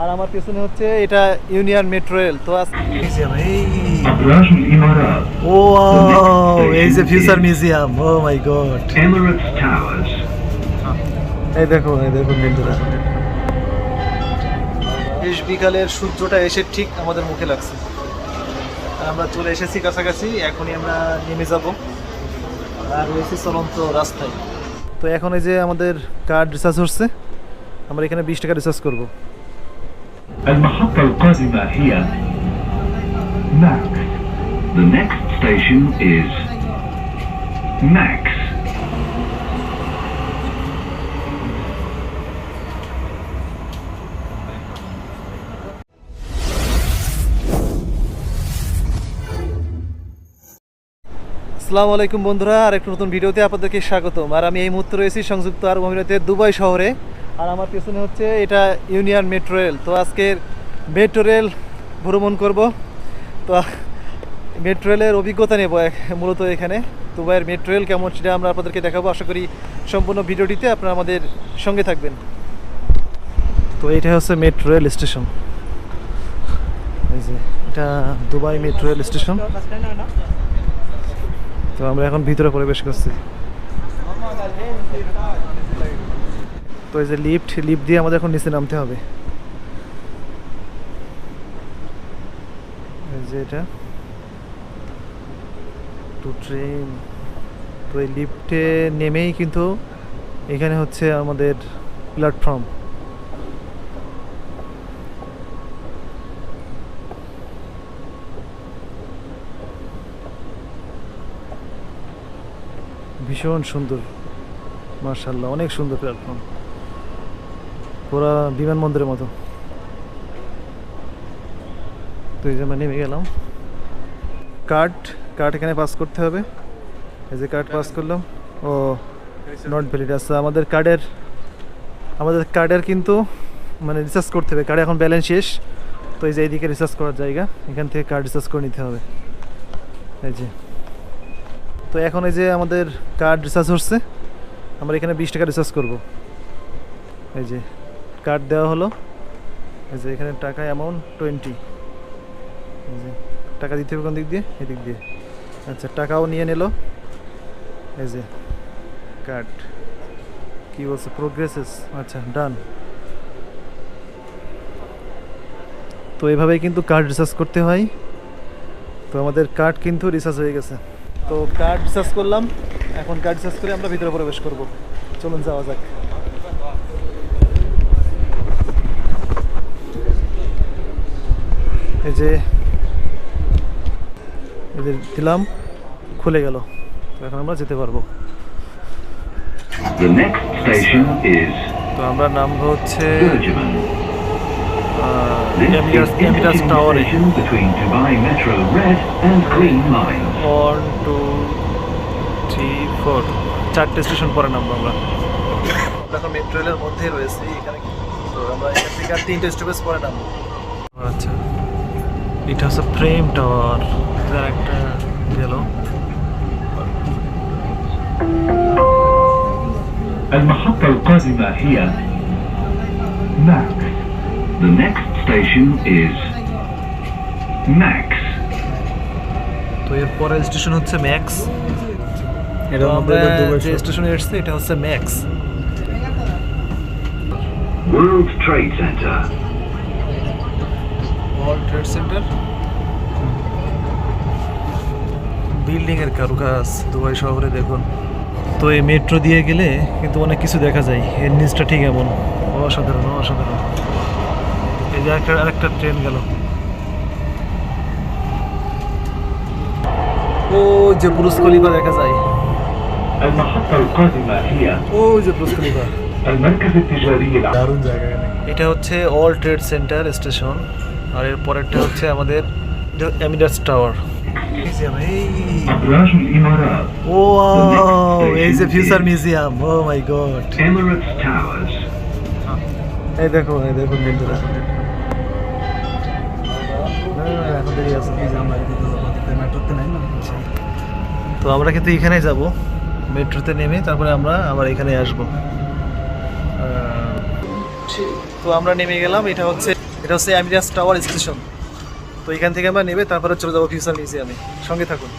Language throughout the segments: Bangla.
আর আমার পেছনে হচ্ছে এটা ইউনিয়ন মেট্রো রেল তো ও এই যে future museum O my god এই দেখো এই বিকালের সূর্যটা এসে ঠিক আমাদের মুখে লাগছে। আর আমরা চলে এসেছি কাছাকাছি এখনই আমরা নেমে যাব। আর রয়েছে চলন্ত রাস্তায়। তো এখন এই যে আমাদের কার্ড রিচার্জ হচ্ছে আমরা এখানে বিশ টাকা রিচার্জ করব। المحطة القادمة هي ماكس The next station is Max আসসালামু আলাইকুম বন্ধুরা আর একটা নতুন ভিডিওতে আপনাদেরকে স্বাগতম আর আমি এই মুহূর্তে রয়েছি সংযুক্ত আরব আমিরাতের দুবাই শহরে আর আমার পেছনে হচ্ছে এটা ইউনিয়ন মেট্রো রেল। তো আজকের মেট্রো রেল ভ্রমণ করব। তো মেট্রো রেলের অভিজ্ঞতা নেব মূলত এখানে। তো দুবাইয়ের মেট্রো রেল কেমন সেটা আমরা আপনাদেরকে দেখাবো। আশা করি সম্পূর্ণ ভিডিওটিতে আপনারা আমাদের সঙ্গে থাকবেন। তো এটা হচ্ছে মেট্রো রেল স্টেশন। এটা দুবাই মেট্রো রেল স্টেশন। তো আমরা এখন ভিতরে প্রবেশ করছি। তো এই যে লিফট লিফট দিয়ে আমাদের এখন নিচে নামতে হবে। যে এটা। টু ট্রেন তো এই লিফটে নেমেই কিন্তু এখানে হচ্ছে আমাদের প্ল্যাটফর্ম ভীষণ সুন্দর মার্শাল্লাহ অনেক সুন্দর প্ল্যাটফর্ম পুরা বিমানবন্দরের মতো। তো এই যে আমরা নেমে গেলাম। কার্ড কার্ড এখানে পাস করতে হবে। এই যে কার্ড পাস করলাম। ও নট ভ্যালিড আচ্ছা আমাদের কার্ডের আমাদের কার্ডের কিন্তু মানে রিচার্জ করতে হবে। কার্ডে এখন ব্যালেন্স শেষ। তো এই যে এইদিকে রিচার্জ করার জায়গা। এখান থেকে কার্ড রিচার্জ করে নিতে হবে। এই যে। তো এখন এই যে আমাদের কার্ড রিচার্জ হচ্ছে। আমরা এখানে বিশ টাকা রিচার্জ করব। এই যে। কার্ড দেওয়া হলো। এই যে এখানে টাকা অ্যামাউন্ট টোয়েন্টি যে টাকা দিতে হবে কোন দিক দিয়ে? এদিক দিয়ে। আচ্ছা টাকাও নিয়ে নিল। এই যে কার্ড কি বলছে? প্রোগ্রেসেস আচ্ছা ডান তো এভাবেই কিন্তু কার্ড রিচার্জ করতে হয়। তো আমাদের কার্ড কিন্তু রিচার্জ হয়ে গেছে। তো কার্ড রিচার্জ করলাম। এখন কার্ড রিচার্জ করে আমরা ভিতরে প্রবেশ করব। চলুন যাওয়া যাক। এই যে যে দিলাম খুলে গেল। এখন আমরা যেতে পারব। তো আমরা নামবো হচ্ছে এমিরাস টাওয়ারে ওয়ান টু থ্রি ফোর চারটে স্টেশন পরে নামবো আমরা। এখন মেট্রো রেলের মধ্যে রয়েছি এখানে তো আমরা এখান থেকে আর তিনটে স্টপেজ পরে নামবো। আচ্ছা। এটা হচ্ছে প্রেম টাওয়ার যার একটা গেল المحطة القادمة هي Max The next station is Max তো এর পরের স্টেশন হচ্ছে ম্যাক্স এটার মধ্যে আমরা এটা দুবাই যে শহর। স্টেশনে এসেছি এটা হচ্ছে max World Trade Center world trade centre বিল্ডিংয়ের কারুকাজ দুবাই শহরে দেখুন। তো এই মেট্রো দিয়ে গেলে কিন্তু অনেক কিছু দেখা যায়। এর নিচটা ঠিক এমন। অসাধারণ অসাধারণ। এই যে একটা আরেকটা ট্রেন গেল। ও যে পুরুষ কলিবা দেখা যায়। ও জায়গা এটা হচ্ছে অল ট্রেড সেন্টার স্টেশন আর এর পরেরটা হচ্ছে আমাদের অ্যামিডাস টাওয়ার ও এই। যে ফিউচার মিউজিয়াম ও মাই তো আমরা কিন্তু এখানে যাব। মেট্রোতে নেমে তারপরে আমরা আবার এখানে আসব। তো আমরা নেমে গেলাম এটা হচ্ছে এটা হচ্ছে অ্যামিরাস টাওয়ার স্টেশন তো এখান থেকে আমরা নেবে তারপরে চলে যাব ফিউচার মিউজিয়ামে সঙ্গে থাকুন।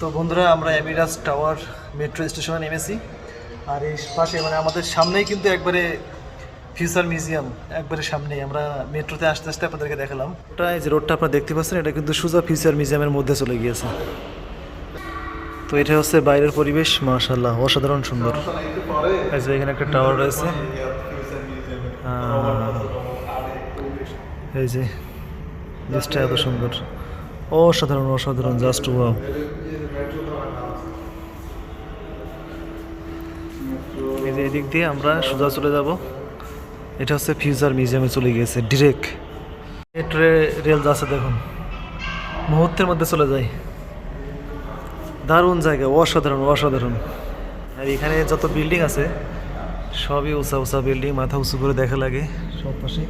তো বন্ধুরা, আমরা অ্যামিরাস টাওয়ার মেট্রো স্টেশনে নেমেছি। আর এই পাশে মানে আমাদের সামনেই কিন্তু একবারে ফিউচার মিউজিয়াম একবারে সামনেই। আমরা মেট্রোতে আসতে আসতে আপনাদেরকে দেখালাম। ওটা যে রোডটা আপনারা দেখতে পাচ্ছেন, এটা কিন্তু সুজা ফিউচার মিউজিয়ামের মধ্যে চলে গিয়েছে। তো এটা হচ্ছে বাইরের পরিবেশ মাশাল্লাহ অসাধারণ সুন্দর। এখানে একটা টাওয়ার রয়েছে। এই যে জিনিসটা এত সুন্দর। অসাধারণ অসাধারণ জাস্ট ওয়াও এই যে এদিক দিয়ে আমরা সোজা চলে যাব। এটা হচ্ছে ফিউচার মিউজিয়ামে চলে গিয়েছে ডিরেক্ট মেট্রো রেল যাচ্ছে দেখুন, মুহূর্তের মধ্যে চলে যায়। দারুণ জায়গা, অসাধারণ অসাধারণ। আর এখানে যত বিল্ডিং আছে, সবই উঁচা উঁচা বিল্ডিং মাথা উঁচু করে দেখা লাগে, সব পাশে।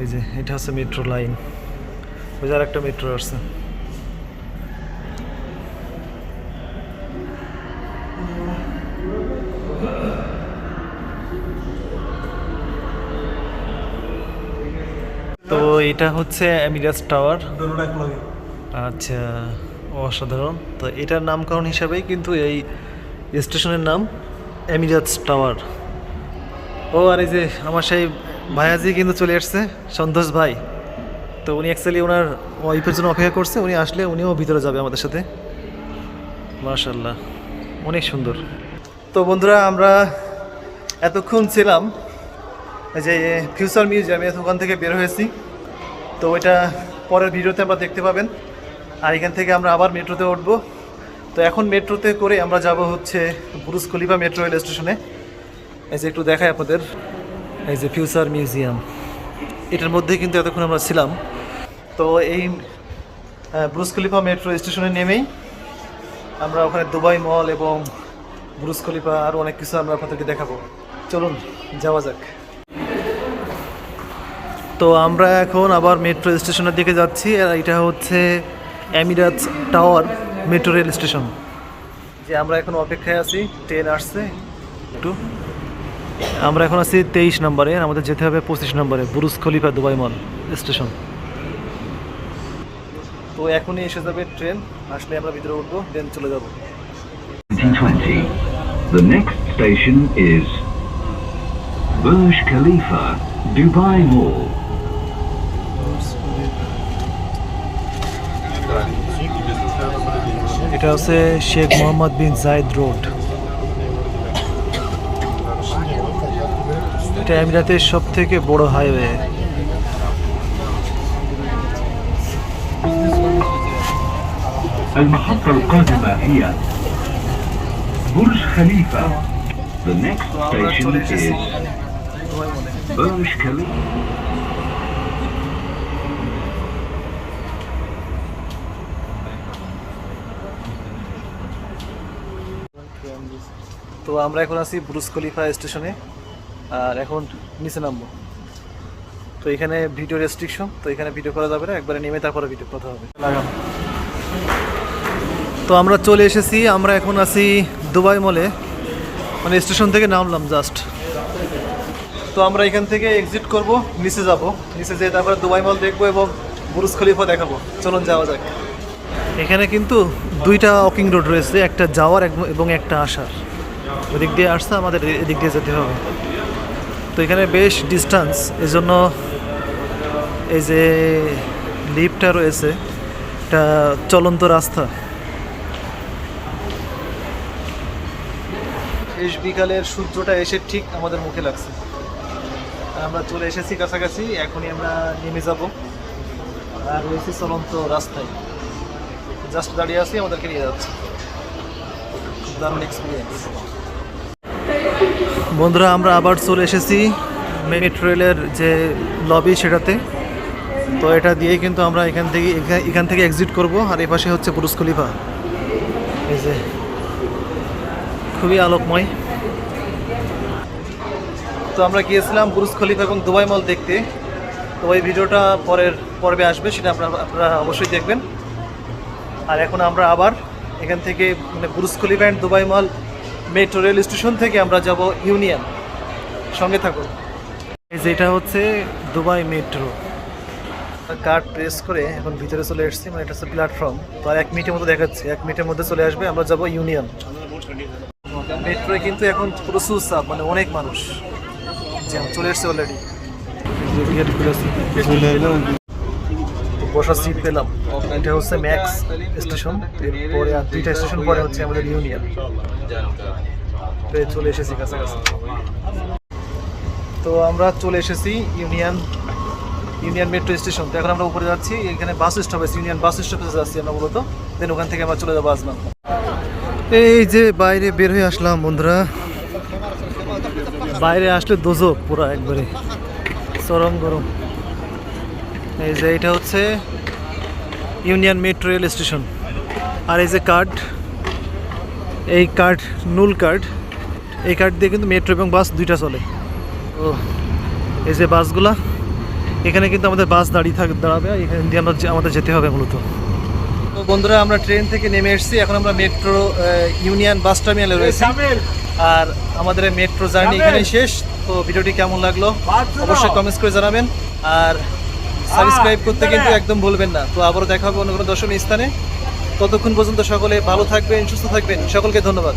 এই যে, এটা হচ্ছে মেট্রো লাইন ওই যে একটা মেট্রো আসছে। তো এটা হচ্ছে অ্যামিরাস টাওয়ার আচ্ছা অসাধারণ। তো এটার নামকরণ হিসাবেই কিন্তু এই স্টেশনের নাম এমিরাটস টাওয়ার ও, আর এই যে আমার সেই ভাইয়াজি কিন্তু চলে আসছে, সন্তোষ ভাই। তো উনি অ্যাকচুয়ালি ওনার ওয়াইফের জন্য অপেক্ষা করছে, উনি আসলে উনিও ভিতরে যাবে আমাদের সাথে। মার্শাল্লাহ অনেক সুন্দর। তো বন্ধুরা, আমরা এতক্ষণ ছিলাম যে ফিউচার মিউজিয়ামে, ওখান থেকে বের হয়েছি। তো ওইটা পরের ভিডিওতে আমরা দেখতে পাবেন। আর এখান থেকে আমরা আবার মেট্রোতে উঠবো। তো এখন মেট্রোতে করে আমরা যাব হচ্ছে বুরুজ খলিফা মেট্রো রেল স্টেশনে। এই যে একটু দেখাই আপনাদের। এই যে ফিউচার মিউজিয়াম এটার মধ্যে কিন্তু এতক্ষণ আমরা ছিলাম। তো এই আহ, বুরুজ খলিফা মেট্রো স্টেশনে নেমেই আমরা ওখানে দুবাই মল এবং বুরুজ খলিফা আরও অনেক কিছু আমরা আপনাদেরকে দেখাবো। চলুন যাওয়া যাক। তো আমরা এখন আবার মেট্রো স্টেশনের দিকে যাচ্ছি। আর এটা হচ্ছে Emirates tower metro rail station যে আমরা এখন অপেক্ষায় আছি। ট্রেন আসছে। একটু আমরা এখন আছি তেইশ নম্বরে আমাদের যেতে হবে পঁচিশ নম্বরে Burj Khalifa Dubai mall station তো এখনই এসে যাবে ট্রেন আসলে আমরা ভিতরে উঠবো দেন চলে যাব 2020. The next station is Burj Khalifa, Dubai Mall. এটা হচ্ছে Sheikh Mohammed bin Zayed road এটা আমিরাতের সব থেকে বড় highway المحطة القادمة هي برج خليفة. The next station is Burj Khalifa. তো আমরা এখন আছি ব্রুস খলিফা স্টেশনে আর এখন নিচে নামবো। তো এখানে ভিডিও রেস্ট্রিকশন তো এখানে ভিডিও করা যাবে না, একবারে নেমে তারপরে ভিডিও কথা হবে। লাগাম তো আমরা চলে এসেছি, আমরা এখন আছি দুবাই মলে মানে স্টেশন থেকে নামলাম জাস্ট তো আমরা এখান থেকে এক্সিট করব, নিচে যাব। নিচে যেয়ে তারপরে দুবাই মল দেখব এবং বুরুজ খলিফা দেখাবো। চলুন যাওয়া যাক। এখানে কিন্তু দুইটা ওয়াকিং রোড রয়েছে, একটা যাওয়ার এবং একটা আসার। ওদিক দিয়ে আসতে আমাদের এদিক দিয়ে যেতে হবে। তো এখানে বেশ ডিস্টেন্স এজন্য এই যে লিফটটা রয়েছে, এটা চলন্ত রাস্তা। বেশ বিকালের সূর্যটা এসে ঠিক আমাদের মুখে লাগছে। আমরা চলে এসেছি কাছাকাছি, এখনই আমরা নেমে যাব। আর রয়েছে চলন্ত রাস্তায়। জাস্ট দাঁড়িয়ে আছি, আমাদেরকে নিয়ে যাচ্ছে। দারুণ এক্সপিরিয়েন্স বন্ধুরা, আমরা আবার চলে এসেছি মেট্রো রেলের যে লবি সেটাতে। তো এটা দিয়ে কিন্তু আমরা এখান থেকে, এখা- এখান থেকে এক্সিট করব। আর এই পাশে হচ্ছে পুরুষ খলিফা। এই যে, খুবই আলোকময়। তো আমরা গিয়েছিলাম বুরুজ খলিফা এবং দুবাই মল দেখতে। তো ওই ভিডিওটা পরের পর্বে আসবে, সেটা আপনারা আপনারা অবশ্যই দেখবেন। আর এখন আমরা আবার এখান থেকে মানে Burj Khalifa and Dubai mall metro rail station থেকে আমরা যাব ইউনিয়ন। সঙ্গে থাকুন। যেটা হচ্ছে দুবাই মেট্রো। কার্ড প্রেস করে এখন ভিতরে চলে এসেছি মানে এটা হচ্ছে প্ল্যাটফর্ম। তো আর এক মিনিটের মতো দেখাচ্ছি, এক মিনিটের মধ্যে চলে আসবে, আমরা যাব ইউনিয়ন। মেট্রোয় কিন্তু এখন পুরো সুসাপ মানে অনেক মানুষ। জ্যাম চলে এসছে অলরেডি বসার সিট পেলাম। এটা হচ্ছে ম্যাক্স স্টেশন এরপরে আর দুইটা স্টেশন পরে হচ্ছে আমাদের ইউনিয়ন চলে এসেছি কাছাকাছি। তো আমরা চলে এসেছি ইউনিয়ন ইউনিয়ন মেট্রো স্টেশন তো এখন আমরা উপরে যাচ্ছি। এখানে বাস স্টপেজ ইউনিয়ন বাস স্টপেজে যাচ্ছি আমরা মূলত। দেন ওখান থেকে আমরা চলে যাব আসলাম এই যে বাইরে বের হয়ে আসলাম বন্ধুরা। বাইরে আসলে দোজক পুরো একবারে। চরম গরম। এই যে এটা হচ্ছে ইউনিয়ন মেট্রো রেল স্টেশন আর এই যে কার্ড এই কার্ড নুল কার্ড এই কার্ড দিয়ে কিন্তু মেট্রো এবং বাস দুইটা চলে। ও এই যে বাসগুলা এখানে কিন্তু আমাদের বাস দাঁড়িয়ে থাক দাঁড়াবে এখান দিয়ে আমরা আমাদের যেতে হবে মূলত। তো বন্ধুরা আমরা ট্রেন থেকে নেমে এসেছি। এখন আমরা মেট্রো ইউনিয়ন বাস টার্মিনালে রয়েছি। আর আমাদের মেট্রো জার্নি এখানেই শেষ। তো ভিডিওটি কেমন লাগল? অবশ্যই কমেন্টস করে জানাবেন। আর সাবস্ক্রাইব করতে কিন্তু একদম ভুলবেন না। তো আবারও দেখা হবে অন্য কোনো দর্শনীয় স্থানে। ততক্ষণ পর্যন্ত সকলে ভালো থাকবেন সুস্থ থাকবেন। সকলকে ধন্যবাদ।